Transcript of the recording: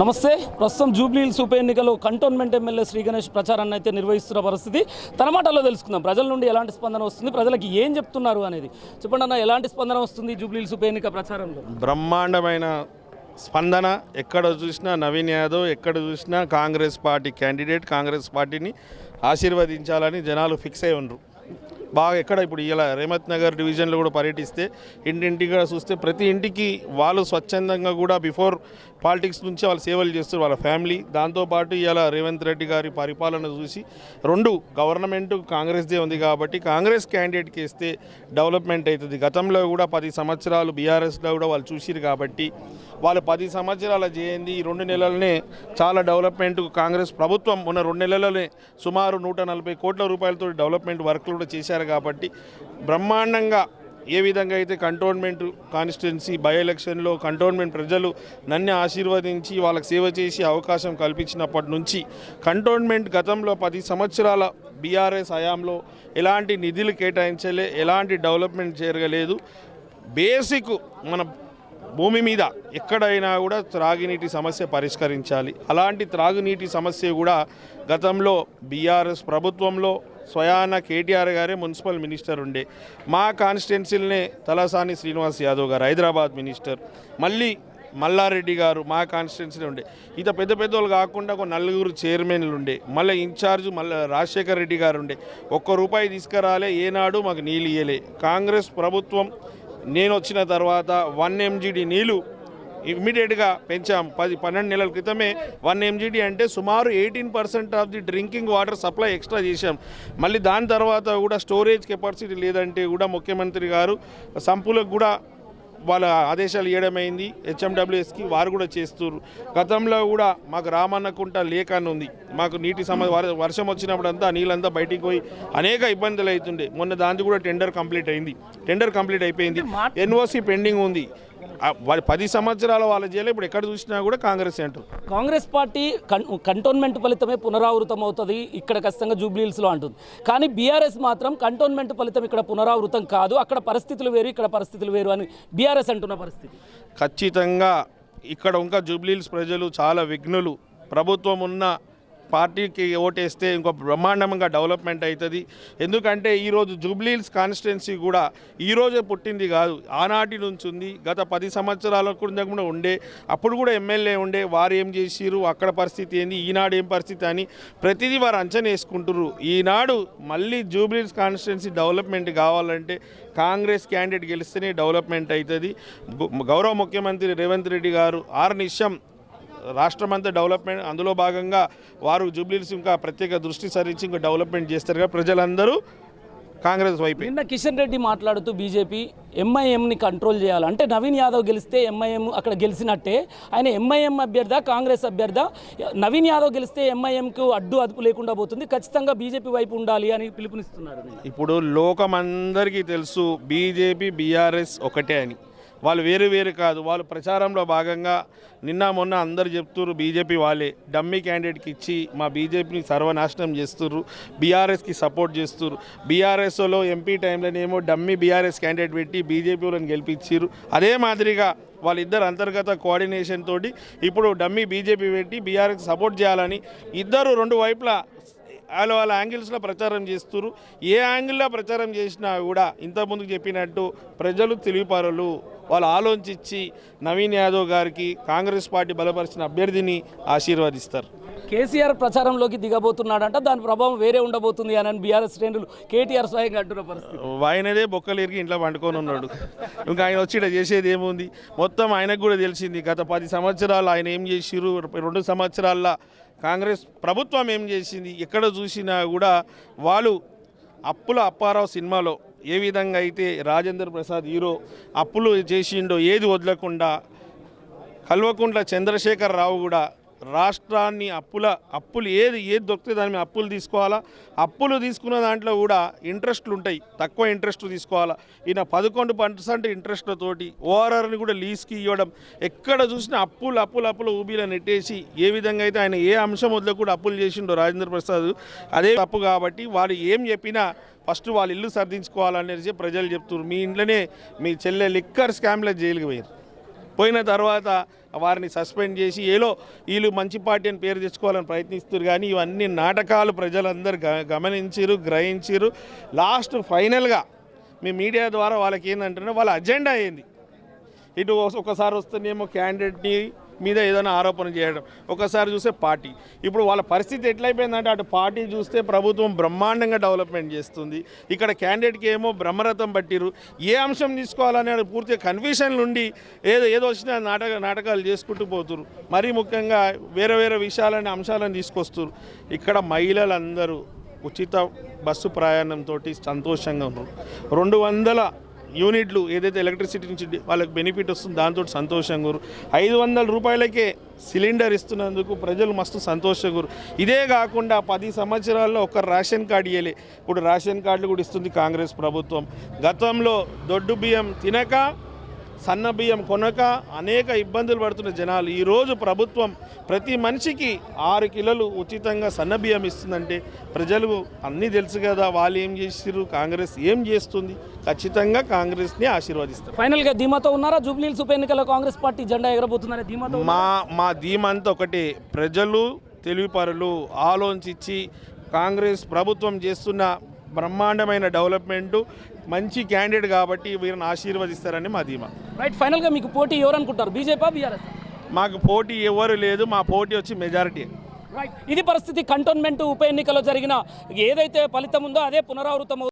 నమస్తే. ప్రస్తుతం జూబ్లీహిల్స్ ఉప ఎన్నికలో కంటోన్మెంట్ ఎమ్మెల్యే శ్రీ గణేష్ ప్రచారాన్ని అయితే నిర్వహిస్తున్న పరిస్థితి. తన మాటల్లో తెలుసుకుందాం. ప్రజల నుండి ఎలాంటి స్పందన వస్తుంది? ప్రజలకి ఏం చెప్తున్నారు అనేది. చెప్పండి అన్న ఎలాంటి స్పందన వస్తుంది జూబ్లీహిల్స్ ఉప ఎన్నిక ప్రచారంలో? బ్రహ్మాండమైన స్పందన. ఎక్కడ చూసినా నవీన్ యాదవ్ ఎక్కడ చూసినా కాంగ్రెస్ పార్టీ క్యాండిడేట్ కాంగ్రెస్ పార్టీని ఆశీర్వదించాలని జనాలు ఫిక్స్ అయి ఉండరు. బాగా ఎక్కడ ఇప్పుడు ఇలా రేమత్ నగర్ డివిజన్లో కూడా పర్యటిస్తే ఇంటింటిగా చూస్తే ప్రతి ఇంటికి వాళ్ళు స్వచ్ఛందంగా కూడా బిఫోర్ పాలిటిక్స్ నుంచి వాళ్ళు సేవలు చేస్తారు వాళ్ళ ఫ్యామిలీ. దాంతోపాటు ఇలా రేవంత్ రెడ్డి గారి పరిపాలన చూసి రెండు గవర్నమెంట్ కాంగ్రెస్దే ఉంది కాబట్టి కాంగ్రెస్ క్యాండిడేట్కి ఇస్తే డెవలప్మెంట్ అవుతుంది. గతంలో కూడా పది సంవత్సరాలు బీఆర్ఎస్లో కూడా వాళ్ళు చూసిరు కాబట్టి వాళ్ళు పది సంవత్సరాల చేయండి ఈ రెండు నెలలనే చాలా డెవలప్మెంట్ కాంగ్రెస్ ప్రభుత్వం ఉన్న రెండు నెలలనే సుమారు నూట నలభై కోట్ల రూపాయలతో డెవలప్మెంట్ వర్క్లు కూడా చేశారు. కాబట్టి బ్రహ్మాండంగా ఏ విధంగా అయితే కంటోన్మెంట్ కాన్స్టిట్యున్సీ బై ఎలక్షన్లో కంటోన్మెంట్ ప్రజలు నన్ను ఆశీర్వదించి వాళ్ళకి సేవ చేసి అవకాశం కల్పించినప్పటి నుంచి కంటోన్మెంట్ గతంలో పది సంవత్సరాల బీఆర్ఎస్ హయాంలో ఎలాంటి నిధులు కేటాయించలే ఎలాంటి డెవలప్మెంట్ జరగలేదు. బేసిక్ మన భూమి మీద ఎక్కడైనా కూడా త్రాగునీటి సమస్య పరిష్కరించాలి. అలాంటి త్రాగునీటి సమస్య కూడా గతంలో బీఆర్ఎస్ ప్రభుత్వంలో స్వయాన కేటీఆర్ గారే మున్సిపల్ మినిస్టర్ ఉండే. మా కాన్స్టిట్యున్సీలనే తలసాని శ్రీనివాస్ యాదవ్ గారు హైదరాబాద్ మినిస్టర్. మళ్ళీ మల్లారెడ్డి గారు మా కాన్స్టిట్యున్సీలో ఉండే. ఇంత పెద్ద పెద్దోళ్ళు కాకుండా ఒక నలుగురు చైర్మన్లు ఉండే. మళ్ళీ ఇన్ఛార్జ్ మళ్ళీ రాజశేఖర్ రెడ్డి గారు ఉండే. ఒక్క రూపాయి తీసుకురాలే ఏనాడు మాకు నీళ్ళు ఇయ్యలే. కాంగ్రెస్ ప్రభుత్వం నేను వచ్చిన తర్వాత వన్ ఎంజీడీ నీళ్ళు ఇమ్మీడియట్గా పెంచాం. పది పన్నెండు నెలల క్రితమే వన్ ఎంజీడీ అంటే సుమారు eighteen percent of the drinking water supply extra చేశాం. మళ్ళీ దాని తర్వాత కూడా స్టోరేజ్ కెపాసిటీ లేదంటే కూడా ముఖ్యమంత్రి గారు సంపులకు కూడా వాళ్ళ ఆదేశాలు ఇవ్వడమైంది. హెచ్ఎండబ్ల్యూఎస్కి వారు కూడా చేస్తున్నారు గతంలో కూడా మాకు రామన్నకుంట లేక్ అని ఉంది. మాకు నీటి సమ వర- వర్షం వచ్చినప్పుడు అంతా నీళ్ళంతా బయటికి పోయి అనేక ఇబ్బందులు అవుతుండే మొన్న దానికి కూడా టెండర్ కంప్లీట్ అయింది. టెండర్ కంప్లీట్ అయిపోయింది. ఎన్ఓసి పెండింగ్ ఉంది. వాళ్ళ పది సంవత్సరాల వాళ్ళ జైలు ఇప్పుడు ఎక్కడ చూసినా కూడా కాంగ్రెస్ అంటారు. కాంగ్రెస్ పార్టీ కంటోన్మెంట్ ఫలితమే పునరావృతం అవుతుంది ఇక్కడ ఖచ్చితంగా జూబ్లీ హిల్స్లో అంటుంది. కానీ బీఆర్ఎస్ మాత్రం కంటోన్మెంట్ ఫలితం ఇక్కడ పునరావృతం కాదు అక్కడ పరిస్థితులు వేరు ఇక్కడ పరిస్థితులు వేరు అని బీఆర్ఎస్ అంటున్న పరిస్థితి. ఖచ్చితంగా ఇక్కడ ఇంకా జూబ్లీహిల్స్ ప్రజలు చాలా విఘ్నులు. ప్రభుత్వం ఉన్న పార్టీకి ఓటేస్తే ఇంకో బ్రహ్మాండంగా డెవలప్మెంట్ అవుతుంది. ఎందుకంటే ఈరోజు జూబ్లీహిల్స్ కాన్స్టిట్యున్సీ కూడా ఈరోజే పుట్టింది కాదు. ఆనాటి నుంచి ఉంది. గత పది సంవత్సరాల కూడా ఉండే. అప్పుడు కూడా ఎమ్మెల్యే ఉండే. వారు ఏం చేసిరు అక్కడ పరిస్థితి ఏంది? ఈనాడు ఏం పరిస్థితి అని ప్రతిదీ వారు అంచనా వేసుకుంటారు ఈనాడు మళ్ళీ జూబ్లీహిల్స్ కాన్స్టిట్యున్సీ డెవలప్మెంట్ కావాలంటే కాంగ్రెస్ క్యాండిడేట్ గెలిస్తేనే డెవలప్మెంట్ అవుతుంది. గౌరవ ముఖ్యమంత్రి రేవంత్ రెడ్డి గారు ఆరు నిమిషం రాష్ట్రమంతా డెవలప్మెంట్ అందులో భాగంగా వారు జూబ్లీహిల్స్ ఇంకా ప్రత్యేక దృష్టి సారించి ఇంకా డెవలప్మెంట్ చేస్తారు కదా ప్రజలందరూ కాంగ్రెస్ వైపే. నిన్న కిషన్ రెడ్డి మాట్లాడుతూ బీజేపీ ఎంఐఎంని కంట్రోల్ చేయాలి. అంటే నవీన్ యాదవ్ గెలిస్తే ఎంఐఎం అక్కడ గెలిచినట్టే ఆయన ఎంఐఎం అభ్యర్థ కాంగ్రెస్ అభ్యర్థ నవీన్ యాదవ్ గెలిస్తే ఎంఐఎంకు అడ్డు అదుపు లేకుండా పోతుంది. ఖచ్చితంగా బీజేపీ వైపు ఉండాలి అని పిలుపునిస్తున్నారు ఇప్పుడు లోకమందరికీ తెలుసు బీజేపీ బీఆర్ఎస్ ఒకటే అని. వాళ్ళు వేరు వేరు కాదు. వాళ్ళు ప్రచారంలో భాగంగా నిన్న మొన్న అందరు చెప్తున్నారు బీజేపీ వాళ్ళే. డమ్మీ క్యాండిడేట్కి ఇచ్చి మా బీజేపీని సర్వనాశనం చేస్తున్నారు బీఆర్ఎస్కి సపోర్ట్ చేస్తున్నారు బీఆర్ఎస్లో ఎంపీ టైంలోనేమో డమ్మీ బీఆర్ఎస్ క్యాండిడేట్ పెట్టి బీజేపీ వాళ్ళని గెలిపించారు అదే మాదిరిగా వాళ్ళిద్దరు అంతర్గత కోఆర్డినేషన్ తోటి ఇప్పుడు డమ్మీ బీజేపీ పెట్టి బీఆర్ఎస్ సపోర్ట్ చేయాలని ఇద్దరు రెండు వైపులా వాళ్ళ వాళ్ళ యాంగిల్స్లో ప్రచారం చేస్తున్నారు ఏ యాంగిల్లో ప్రచారం చేసినా కూడా ఇంతకుముందు చెప్పినట్టు ప్రజలు తెలివిపారులు. వాళ్ళు ఆలోచించి నవీన్ యాదవ్ గారికి కాంగ్రెస్ పార్టీ బలపరిచిన అభ్యర్థిని ఆశీర్వదిస్తారు. కేసీఆర్ ప్రచారంలోకి దిగబోతున్నాడంట దాని ప్రభావం వేరే ఉండబోతుంది అని బీఆర్ఎస్ శ్రేణులు కేటీఆర్ స్వయంగా అంటున్న ఆయనదే బొక్కలు ఇంట్లో పండుకొని ఉన్నాడు. ఇంకా ఆయన వచ్చి ఇక్కడ చేసేది ఏముంది? మొత్తం ఆయనకు కూడా తెలిసింది గత పది సంవత్సరాలు ఆయన ఏం చేసిరు రెండు సంవత్సరాల్లో కాంగ్రెస్ ప్రభుత్వం ఏం చేసింది? ఎక్కడ చూసినా కూడా వాళ్ళు అప్పుల అప్పారావు సినిమాలో ఏ విధంగా అయితే రాజేంద్ర ప్రసాద్ హీరో అప్పులు చేసిండో ఏది వదలకుండా కల్వకుంట్ల చంద్రశేఖర్ రావు కూడా రాష్ట్రాన్ని అప్పుల అప్పులు ఏది ఏది దొరికితే దాని మీద అప్పులు తీసుకోవాలా? అప్పులు తీసుకున్న దాంట్లో కూడా ఇంట్రెస్ట్లు ఉంటాయి. తక్కువ ఇంట్రెస్ట్ తీసుకోవాలా? ఈయన పదకొండు పర్సెంట్ ఇంట్రెస్ట్తోటి ఓఆర్ఆర్ని కూడా లీజ్కి ఇవ్వడం ఎక్కడ చూసినా అప్పులు అప్పులు అప్పులు ఊబీలో నెట్టేసి ఏ విధంగా అయితే ఆయన ఏ అంశం వద్ద కూడా అప్పులు చేసిండో రాజేంద్ర ప్రసాద్ అదే తప్పు కాబట్టి వాళ్ళు ఏం చెప్పినా ఫస్ట్ వాళ్ళ ఇల్లు సర్దించుకోవాలనేసి ప్రజలు చెప్తున్నారు. మీ ఇంట్లోనే మీ చెల్లె లిక్కర్ స్కామ్లో జైలుకి పోయారు. పోయిన తర్వాత వారిని సస్పెండ్ చేసి ఏలో వీళ్ళు మంచి పార్టీ అని పేరు తెచ్చుకోవాలని ప్రయత్నిస్తారు కానీ ఇవన్నీ నాటకాలు ప్రజలందరూ గ గమనించారు గ్రహించారు లాస్ట్ ఫైనల్గా మీ మీడియా ద్వారా వాళ్ళకి ఏంటంటే వాళ్ళ అజెండా ఏంది? ఇటు ఒకసారి వస్తేనేమో క్యాండిడేట్ని మీద ఏదైనా ఆరోపణ చేయడం. ఒకసారి చూస్తే పార్టీ. ఇప్పుడు వాళ్ళ పరిస్థితి ఎట్లయిపోయిందంటే అటు పార్టీ చూస్తే ప్రభుత్వం బ్రహ్మాండంగా డెవలప్మెంట్ చేస్తుంది. ఇక్కడ క్యాండిడేట్కి ఏమో బ్రహ్మరథం పట్టిరు ఏ అంశం తీసుకోవాలనే పూర్తిగా కన్ఫ్యూషన్లు ఉండి ఏదో ఏదో వచ్చిన నాటక నాటకాలు చేసుకుంటూ పోతురు మరీ ముఖ్యంగా వేరే వేరే విషయాలని అంశాలను తీసుకొస్తారు ఇక్కడ మహిళలందరూ ఉచిత బస్సు ప్రయాణంతో సంతోషంగా ఉన్నారు. రెండు వందల యూనిట్లు ఏదైతే ఎలక్ట్రిసిటీ నుంచి వాళ్ళకి బెనిఫిట్ వస్తుందో దాంతో సంతోషంగా గురు. ఐదు వందల రూపాయలకే సిలిండర్ ఇస్తున్నందుకు ప్రజలు మస్తు సంతోషంగా గురు. ఇదే కాకుండా పది సంవత్సరాల్లో ఒక రేషన్ కార్డు ఇవ్వలే ఇప్పుడు రేషన్ కార్డులు కూడా ఇస్తుంది కాంగ్రెస్ ప్రభుత్వం. గతంలో దొడ్డు బియ్యం తినక సన్న బియ్యం కొనక అనేక ఇబ్బందులు పడుతున్న జనాలు. ఈరోజు ప్రభుత్వం ప్రతి మనిషికి ఆరు కిలోలు ఉచితంగా సన్న బియ్యం ఇస్తుందంటే ప్రజలు అన్నీ తెలుసు కదా వాళ్ళు ఏం చేసిర్రు కాంగ్రెస్ ఏం చేస్తుంది? ఖచ్చితంగా కాంగ్రెస్ని ఆశీర్వదిస్తారు. ఫైనల్గా ధీమాతో ఉన్నారా? జూబ్లీహిల్స్ ఉప ఎన్నికల్లో కాంగ్రెస్ పార్టీ జెండా ఎగరబోతుందనే ధీమాతో మా మా ధీమంతా ఒకటే. ప్రజలు తెలివిపరులు ఆలోచించి కాంగ్రెస్ ప్రభుత్వం చేస్తున్న బ్రహ్మాండమైన డెవలప్మెంటు మంచి క్యాండిడేట్ కాబట్టి వీరిని ఆశీర్వదిస్తారని మా ధీమా. రైట్ ఫైనల్గా మీకు పోటీ ఎవరు అనుకుంటారు బీజేపీ బీఆర్ఎస్ మాకు పోటీ ఎవరు లేదు మా పోటీ వచ్చి మెజారిటీ రైట్ ఇది పరిస్థితి కంటోన్మెంట్ ఉప ఎన్నికలో జరిగిన ఏదైతే ఫలితం ఉందో అదే పునరావృతం